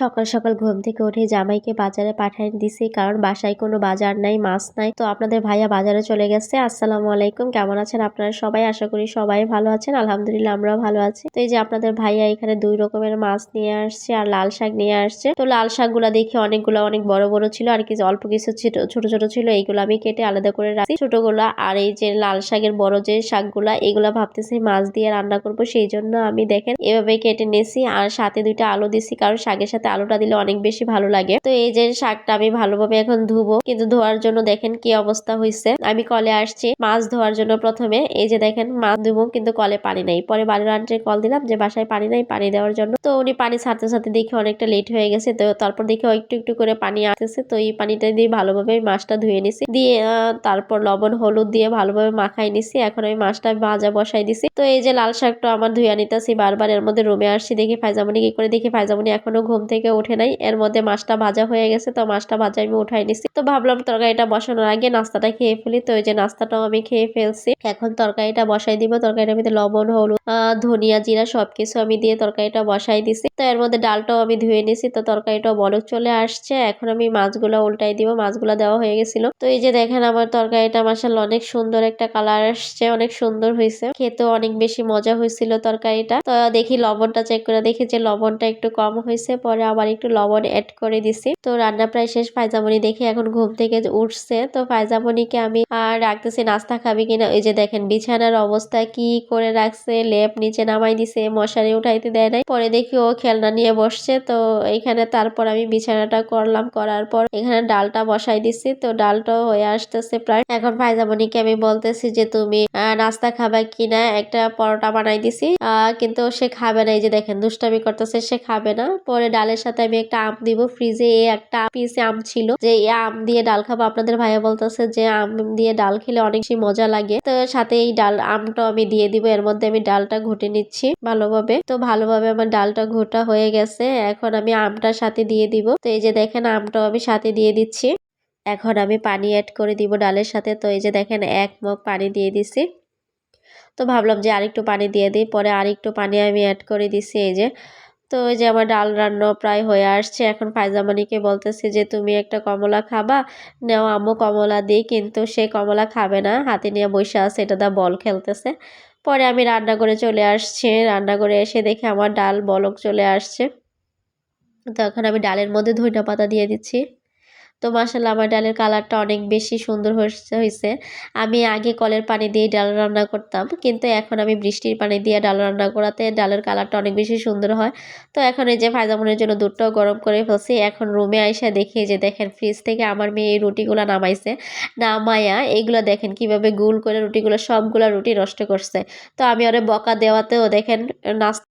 সকাল সকাল ঘুম থেকে উঠে জামাইকে বাজারে পাঠিয়ে দিছি, কারণ বাসায় কোনো বাজার নাই, মাছ নাই। তো আপনাদের ভাইয়া বাজারে চলে গেছে। আসসালামু আলাইকুম, কেমন আছেন আপনারা সবাই? আশা করি সবাই ভালো আছেন। আলহামদুলিল্লাহ, আমরাও ভালো আছি। তো এই যে আপনাদের ভাইয়া এখানে দুই রকমের মাছ নিয়ে আসছে আর লাল শাক নিয়ে আসছে। তো লাল শাকগুলা দেখি অনেকগুলো অনেক বড় বড় ছিল আর কিছু, অল্প কিছু ছোট ছোট ছিল, এইগুলো আমি কেটে আলাদা করে রাখি ছোটগুলা আর এই যে লাল শাকের বড় যে শাকগুলা এগুলা ভাবতেছি মাছ দিয়ে রান্না করব, সেই জন্য আমি দেখেন এভাবে কেটে নিয়েছি। আর সাথে দুইটা আলু দিছি, কারণ শাকের সাথে আলুটা দিলে অনেক বেশি ভালো লাগে। তো এই যে শাকটা আমি ভালোভাবে এখন ধুবো, কিন্তু ধোয়ার জন্য দেখেন কি অবস্থা হয়েছে আমি কলে আসছি, মাছ ধোয়ার জন্য প্রথমে এই যে দেখেন মাছ ধুবো, কিন্তু কলে পানি নাই। পরে বাড়ির আন্টির কল দিলাম যে বাসায় পানি নাই, পানি দেওয়ার জন্য। তো উনি পানি ছাড়তে ছাড়তে দেখে অনেকটা লেট হয়ে গেছে। তো তারপর দেখে একটু একটু করে পানি আসতেছে তো এই পানিটা দিয়ে ভালোভাবে মাছটা ধুয়ে নিছি। দিয়ে তারপর লবণ, হলুদ দিয়ে ভালোভাবে মাখাই নিছি। এখন আমি মাছটা ভাজা বসাই দিছি। তো এই যে লাল শাকটা আমার ধুয়ে নিতেছি, বারবার এর মধ্যে রুমে আসছি। দেখি ফাইজামনি কি করে, দেখি ফাইজামনি এখনও ঘুম থেকে উঠে নাই। এর মধ্যে মাছটা ভাজা হয়ে গেছে, তো মাছটা ভাজা আমি উঠাই নিছি। তো ভাবলাম তরকারিটা বসানোর আগে নাস্তাটা খেয়ে ফেলি। তো এই যে নাস্তাটাও আমি খেয়ে ফেলছি। এখন তরকারিটা বসাই দিব। তরকারিটার মধ্যে লবণ, হলুদ ধনিয়া জিরা সবকিছু আমি দিয়ে তরকারিটা বসাই দিছি। তো এর মধ্যে ডালটাও আমি ধুয়ে নিছি। তো তরকারিটাও বলক চলে আসছে। এখন আমি মাছগুলো উল্টাই দিব। মাছগুলো দেওয়া হয়ে গেছিল। তো এই যে দেখেন আমার তরকারিটা মাসাল অনেক সুন্দর একটা কালার আসছে, অনেক সুন্দর হয়েছে খেতেও অনেক বেশি মজা হয়েছিল তরকারিটা। তো দেখি লবণটা চেক করে দেখি যে লবণটা একটু কম হয়েছে পরে আবার একটু লবণ অ্যাড করে দিছি। তো রান্না প্রায় শেষ ফাইজামনি দেখি এখন ঘুম থেকে উঠছে। তো ফাইজামনিকে আমি আর রাখতেছি, নাস্তা খাবি কিনা? এই যে দেখেন, বিছানার অবস্থা কি করে রাখছে, লেপ নিচে নামাই দিছে, মশারি উঠাইতে দেয় নাই। পরে দেখি ও খেলনা নিয়ে বসছে। তো এইখানে তারপর আমি বিছানাটা করলাম, করার পর এখানে ডালটা বসাই দিছি। তো ডালটাও হয়ে আসতেছে প্রায়। এখন ফাইজামনিকে আমি বলতেছি যে, তুমি নাস্তা খাবা কিনা? একটা পরোটা বানাই দিছি। কিন্তু সে খাবে না। এই যে দেখেন, দুষ্টামি করতেছে, সে খাবে না। পরে ডালের সাথে আমি একটা আম দিব। ফ্রিজে একটা পিস আম ছিল। যে আম দিয়ে ডাল খাব। আপনাদের ভাইয়া বলতেছে যে আম দিয়ে ডাল খেলে অনেক বেশি মজা লাগে। তো সাথে এই ডাল আমটা আমি দিয়ে দিব। এর মধ্যে আমি ডালটা ঘুটে নিচ্ছি ভালোভাবে। তো ভালোভাবে আমার ডালটা ঘোটা হয়ে গেছে। এখন আমি আমটার সাথে দিয়ে দিব। তো এই যে দেখেন, আমটাও আমি সাথে দিয়ে দিচ্ছি। এখন আমি পানি অ্যাড করে দিব ডালের সাথে। তো এই যে দেখেন, এক মগ পানি দিয়ে দিছি। তো ভাবলাম যে আরেকটু পানি দিয়ে দিই। পরে আরেকটু পানি আমি অ্যাড করে দিছি। এই যে তো ওই যে আমার ডাল রান্না প্রায় হয়ে আসছে। এখন ফাইজামানিকে বলতেছে যে, তুমি একটা কমলা খাবা? নেও আম্মু কমলা দিই, কিন্তু সে কমলা খাবে না। হাতে নিয়ে বসে আছে, এটা দা বল খেলতেছে। পরে আমি রান্না করে চলে আসছি। রান্না করে এসে দেখে আমার ডাল বলক চলে আসছে। তখন আমি ডালের মধ্যে ধনিয়া পাতা দিয়ে দিচ্ছি। তো মাসাল্লাহ আমার ডালের কালারটা অনেক বেশি সুন্দর হয়েছে আমি আগে কলের পানি দিয়ে ডাল রান্না করতাম, কিন্তু এখন আমি বৃষ্টির পানি দিয়ে ডাল রান্না করাতে ডালের কালারটা অনেক বেশি সুন্দর হয়। তো এখন এই যে ফায়দামনের জন্য দুধটাও গরম করে ফেলছি, এখন রুমে আইসা দেখি যে দেখেন ফ্রিজ থেকে আমার মেয়ে এই রুটিগুলো নামাইছে। নামাইয়া এইগুলো দেখেন কীভাবে গুল করে রুটিগুলো সবগুলা রুটি নষ্ট করছে। তো আমি ওরে বকা দেওয়াতেও দেখেন নাস্তা